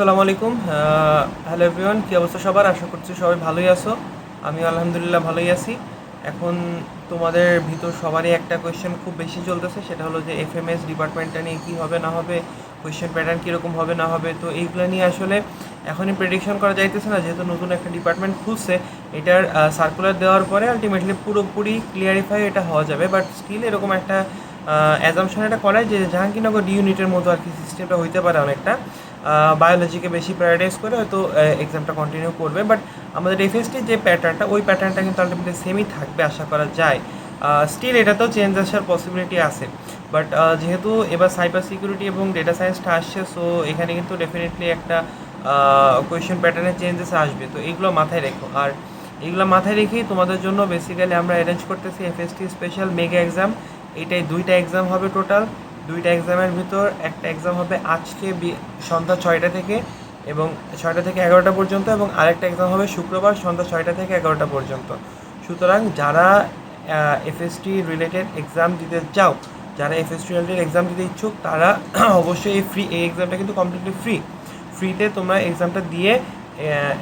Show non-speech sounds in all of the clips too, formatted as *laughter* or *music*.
আসসালামু আলাইকুম। Hello everyone কী অবস্থা সবার? আশা করছি সবাই ভালোই আছো। আমি আলহামদুলিল্লাহ ভালোই আছি। এখন তোমাদের ভিতর সবারই একটা কোয়েশ্চেন খুব বেশি চলতেছে, সেটা হলো যে এফ এম এস ডিপার্টমেন্টটা নিয়ে কী হবে, না হবে কোয়েশ্চেন প্যাটার্ন কীরকম হবে, না হবে। তো এইগুলো নিয়ে আসলে এখনই প্রেডিকশন করা যাইতেছে না, যেহেতু নতুন একটা ডিপার্টমেন্ট খুলছে, এটার সার্কুলার দেওয়ার পরে আলটিমেটলি পুরোপুরি ক্লিয়ারিফাই এটা হওয়া যাবে। বাট স্টিল এরকম একটা অ্যাজামশন এটা করায় যে জাহাঙ্গীরনগর ডি ইউনিটের মতো আর কি সিস্টেমটা হইতে পারে অনেকটা। বায়োলজিকে বেশি প্রায়োরিটাইজ করে হয়তো এক্সামটা কন্টিনিউ করবে। বাট আমাদের এফএসটির যে প্যাটার্নটা ওই প্যাটার্নটা কিন্তু আলটিমেটলি সেমই থাকবে, আশা করা যায়। স্টিল এটাতেও চেঞ্জ আসার পসিবিলিটি আছে। বাট যেহেতু এবার সাইবার সিকিউরিটি এবং ডেটা সায়েন্সটা আসছে সো এখানে কিন্তু ডেফিনেটলি একটা কোয়েশ্চেন প্যাটার্নের চেঞ্জেস আসবে। তো এইগুলো মাথায় রেখো। আর এইগুলো মাথায় রেখেই তোমাদের জন্য বেসিক্যালি আমরা অ্যারেঞ্জ করতেছি এফএসটি স্পেশাল মেগা এক্সাম এটাই দুইটা এক্সাম হবে টোটাল দুইটা এক্সামের ভিতর একটা এক্সাম হবে আজকে সন্ধ্যা ছয়টা থেকে এবং ছয়টা থেকে এগারোটা পর্যন্ত এবং আরেকটা এক্সাম হবে শুক্রবার সন্ধ্যা ছয়টা থেকে এগারোটা পর্যন্ত। সুতরাং যারা এফএসটি রিলেটেড এক্সাম দিতে চাও, যারা এফএসটি রিলেটেড এক্সাম দিতে ইচ্ছুক, তারা *clears throat* অবশ্যই এই ফ্রি এই এক্সামটা কিন্তু কমপ্লিটলি ফ্রি ফ্রিতে তোমরা এক্সামটা দিয়ে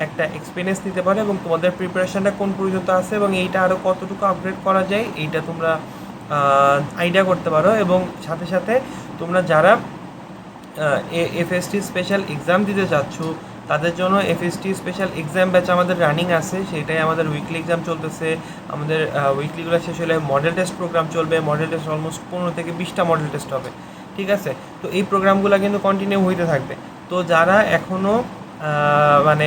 একটা এক্সপিরিয়েন্স নিতে পারো এবং তোমাদের প্রিপারেশনটা কোন পর্যন্ত আছে এবং এইটা আরও কতটুকু আপগ্রেড করা যায়, এইটা তোমরা আইডিয়া করতে পারো এবং সাথে সাথে তোমরা যারা এফএসটি স্পেশাল এক্সাম দিতে চাচ্ছ, তাদের জন্য এফএসটি স্পেশাল এক্সাম ব্যাচ আমাদের রানিং আছে, সেটাই আমাদের উইকলি এক্সাম চলতেছে। আমাদের উইকলিগুলো শেষ হলে মডেল টেস্ট প্রোগ্রাম চলবে মডেল টেস্ট অলমোস্ট পনেরো থেকে বিশটা মডেল টেস্ট হবে, ঠিক আছে? তো এই প্রোগ্রামগুলো কিন্তু কন্টিনিউ হইতে থাকবে। তো যারা এখনও মানে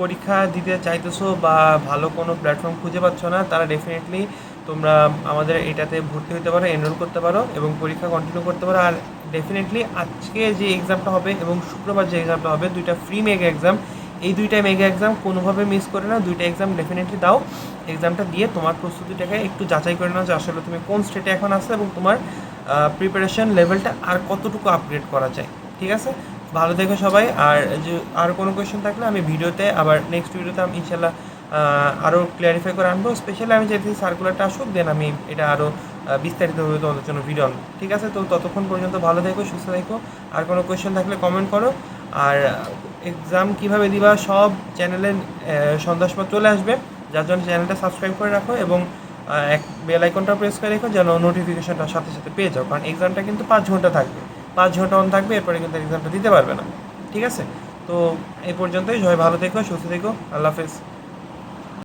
পরীক্ষা দিতে চাইতেছো বা ভালো কোনো প্ল্যাটফর্ম খুঁজে পাচ্ছ না, তারা ডেফিনেটলি তোমরা আমাদের এটাতে ভর্তি হতে পারো এনরোল করতে পারো এবং পরীক্ষা কন্টিনিউ করতে পারো। আর ডেফিনেটলি আজকে যে এক্সামটা হবে এবং শুক্রবার যে এক্সামটা হবে, দুইটা ফ্রি মেগা এক্সাম এই দুইটা মেগা এক্সাম কোনোভাবে মিস করে না, দুইটা এক্সাম ডেফিনেটলি দাও। এক্সামটা দিয়ে তোমার প্রস্তুতিটাকে একটু যাচাই করে নাও যে আসলে তুমি কোন স্টেটে এখন আসো এবং তোমার প্রিপারেশন লেভেলটা আর কতটুকু আপগ্রেড করা যায়। ঠিক আছে? ভালো দেখো সবাই। আর যে, আর কোনো কোয়েশ্চেন থাকলে আমি ভিডিওতে আবার নেক্সট ভিডিওতে আমি ইনশাল্লাহ আরও ক্লিয়ারিফাই করে আনব। স্পেশালি আমি যেহেতু সার্কুলারটা আসুক দেন আমি এটা আরও বিস্তারিতভাবে তোমাদের জন্য ভিডিও ঠিক আছে? তো ততক্ষণ পর্যন্ত ভালো থেকো, সুস্থ থেকো। আর কোনো কোয়েশ্চেন থাকলে কমেন্ট করো। আর এক্সাম কীভাবে দিবা, সব চ্যানেলে সন্ধ্যার সময় চলে আসবে। যার জন্য চ্যানেলটা সাবস্ক্রাইব করে রাখো এবং এক বেল আইকনটা প্রেস করে রেখো যেন নোটিফিকেশনটা সাথে সাথে পেয়ে যাও। কারণ এক্সামটা কিন্তু পাঁচ ঘণ্টা থাকবে। পাঁচ ঘণ্টা অন থাকবে, এরপরে কিন্তু এক্সামটা দিতে পারবে না। ঠিক আছে? তো এই পর্যন্তই। সবাই ভালো থেকো, সুস্থ থেকো। আল্লাহ হাফেজ।